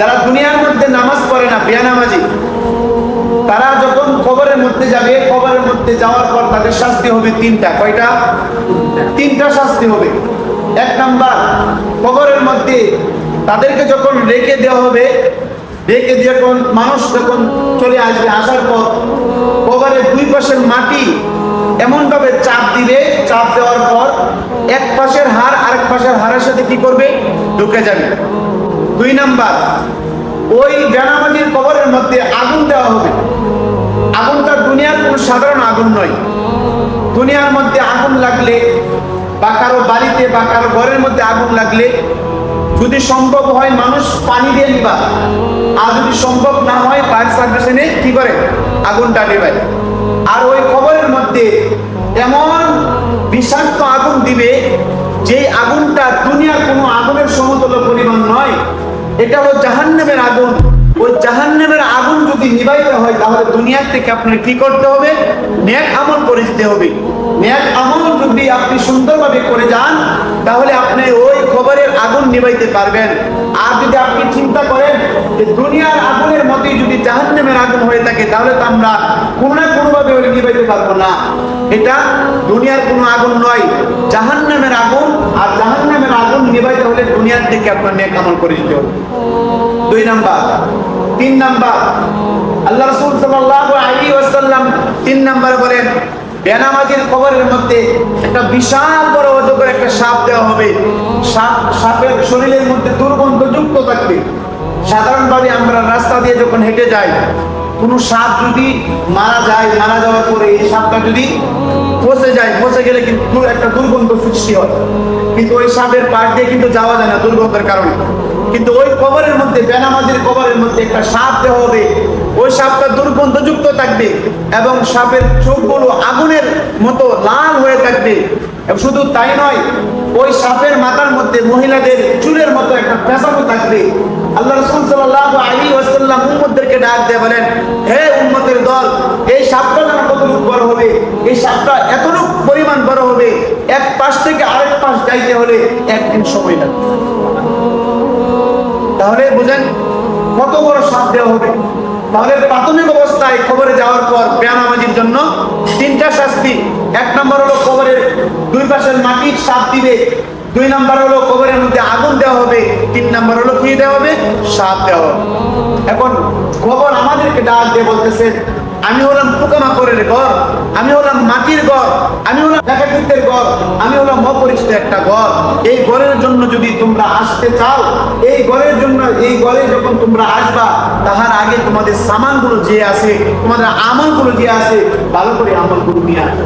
যারা দুনিয়ার মধ্যে নামাজ পড়ে না, বেয়ানামাজি, তারা যখন কবরের মধ্যে যাবে, কবরের মধ্যে যাওয়ার পর তাদের শাস্তি হবে তিনটা। কয়টা? তিনটা শাস্তি হবে। এক নাম্বার, কবরের মধ্যে তাদেরকে যখন রেখে দেওয়া হবে, রেখে যখন মানুষ যখন চলে আসবে আসার পর, কবরের দুই পাশের মাটি এমনভাবে চাপ দিবে, চাপ দেওয়ার পর এক পাশের হাড় আরেক পাশের হাড়ের সাথে কি করবে? ঢুকে যাবে। দুই নাম্বার, ওই বেনামাজির কবরের মধ্যে আগুন দেওয়া হবে। আগুনটা দুনিয়ার কোনো সাধারণ আগুন নয়। দুনিয়ার মধ্যে আগুন লাগলে বা কারও বাড়িতে বা কারও ঘরের মধ্যে আগুন লাগলে যদি সম্ভব হয় মানুষ পানি দিয়ে নিবা। আর যদি সম্ভব না হয় ফায়ার সার্ভিস এনে কি করে? আগুনটা নেবে আর ওই কবরের মধ্যে এমন বিষাক্ত আগুন দিবে যে আগুনটা দুনিয়ার কোনো আগুনের সমতুল্য পরিমাণ নয় এটা হলো জাহান্নামের আগুন। ওই জাহান্নামের আগুন যদি নিবাইতে হয়, তাহলে দুনিয়ার থেকে আপনার কি করতে হবে? ন্যাক আমল করে দিতে হবে। ন্যাক আমল যদি আপনি সুন্দরভাবে করে যান, তাহলে আপনি ওই খবরের আগুন নিবাইতে পারবেন। আর যদি আপনি চিন্তা করেন যে দুনিয়ার আগুনের মতোই যদি জাহান্নামের আগুন হয়ে থাকে, তাহলে তো আমরা কোনো না কোনোভাবে ওই নিবাইতে পারব না। এটা দুনিয়ার কোনো আগুন নয়, জাহান্নামের আগুন আর জাহান্নামের আগুন নিবাইতে হলে দুনিয়ার থেকে আপনার ন্যাক আমল করে দিতে হবে। দুই নাম্বার। তিন নাম্বার। আল্লাহ রসুল সাল্লাল্লাহু আলাইহি ওয়াসাল্লাম তিন নাম্বার বলেন, বেনামাজির কবরের মধ্যে একটা বিশাল বড় অজগর, একটা সাপ দেওয়া হবে। সাপ, সাপের শরীরের মধ্যে দুর্গন্ধ যুক্ত থাকবে। সাধারণভাবে আমরা রাস্তা দিয়ে যখন হেঁটে যাই, কোনো সাপ যদি মারা যায়, মারা যাওয়ার পরে এই সাপটা যদি যায় ফসে গেলে কিন্তু একটা দুর্গন্ধ সৃষ্টি হয়। কিন্তু ওই সাপের পাশ দিয়ে কিন্তু যাওয়া যায় না দুর্গন্ধের কারণে। কিন্তু ওই কবরের মধ্যে, বেনামাজির কবরের মধ্যে একটা সাপ দেওয়া হবে। ওই সাপটা দুর্গন্ধযুক্ত থাকবে এবং সাপের চোখগুলো আগুনের মতো লাল হয়ে থাকবে। শুধু তাই নয়, ওই সাপের মাথার মধ্যে মহিলাদের চুলের মতো একটা পেশাবো থাকবে। আল্লাহ রসুল সাল্লাল্লাহু আলাইহি ওয়াসাল্লাম উম্মতদেরকে ডাক দিয়ে বলেন, হে উম্মতের দল, এই সাপটা যেন কতটুকু বড় হবে? এই সাপটা এতটুকু বড় হবে, এক পাশ থেকে আরেক পাশ যাইতে হলে একদিন সময় লাগবে। তাহলে বুঝেন কত বড় সাপ দেওয়া হবে। তাহলে প্রাথমিক অবস্থায় খবরে যাওয়ার পর বেয়ানামাজির জন্য তিনটা শাস্তি। এক নম্বর হলো কবরের দুই পাশের মাটির সাপ দিবে। দুই নাম্বার হলো কবরের মধ্যে আগুন দেওয়া হবে। তিন নাম্বার হলো কি দেওয়া হবে? সাপ দেওয়া হবে। এখন খবর আমাদেরকে ডাক দিয়ে বলতেছে আমি হলাম পোকামাকড়ের গড় আমি হলাম মাটির গড় আমি হলাম লেখাকৃতের গড় আমি হলাম অপরিচিত একটা গড় এই গড়ের জন্য যদি তোমরা আসতে চাও, এই গড়ের জন্য, এই গড়ে যখন তোমরা আসবা, তাহার আগে তোমাদের সামানগুলো যে আছে, তোমাদের আমলগুলো যে আছে, ভালো করে আমলগুলো নিয়ে আসো।